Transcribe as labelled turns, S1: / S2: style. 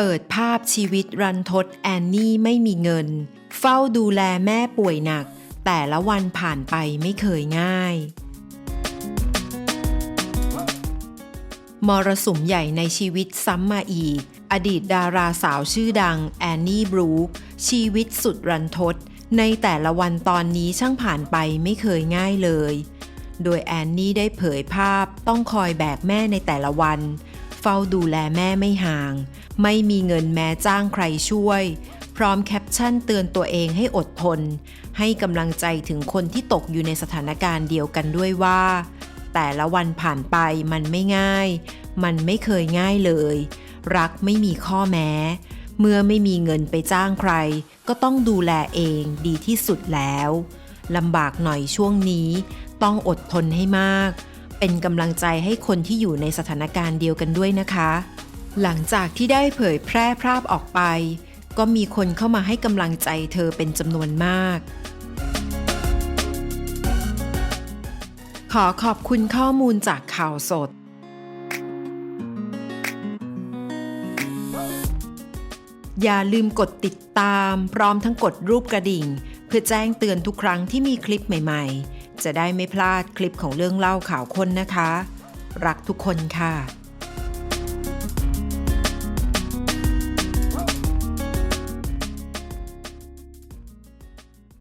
S1: เปิดภาพชีวิตรันทดแอนนี่ไม่มีเงิน เฝ้าดูแลแม่ป่วยหนัก แต่ละวันผ่านไปไม่เคยง่าย มรสุมใหญ่ในชีวิตซ้ำมาอีก อดีตดาราสาวชื่อดังแอนนี่บรูคชีวิตสุดรันทด ในแต่ละวันตอนนี้ช่างผ่านไปไม่เคยง่ายเลย โดยแอนนี่ได้เผยภาพต้องคอยแบกแม่ในแต่ละวัน ฝ้าดูแลแม่ไม่ห่าง ไม่มีเงินแม้จ้างใครช่วย พร้อมแคปชั่นเตือนตัวเองให้อดทน ให้กำลังใจถึงคนที่ตกอยู่ในสถานการณ์เดียวกันด้วยว่า แต่ละวันผ่านไปมันไม่ง่าย มันไม่เคยง่ายเลย รักไม่มีข้อแม้ เมื่อไม่มีเงินไปจ้างใคร ก็ต้องดูแลเองดีที่สุดแล้วลำบากหน่อยช่วงนี้ ต้องอดทนให้มาก เป็นกำลังใจให้คนที่อยู่ในสถานการณ์เดียวกันด้วยนะคะ หลังจากที่ได้เผยแพร่ภาพออกไป ก็มีคนเข้ามาให้กำลังใจเธอเป็นจำนวนมาก ขอขอบคุณข้อมูลจากข่าวสด อย่าลืมกดติดตาม พร้อมทั้งกดรูปกระดิ่ง เพื่อแจ้งเตือนทุกครั้งที่มีคลิปใหม่ ๆ จะได้ไม่พลาดคลิปของเรื่องเล่าข่าวคนนะคะ รักทุกคนค่ะ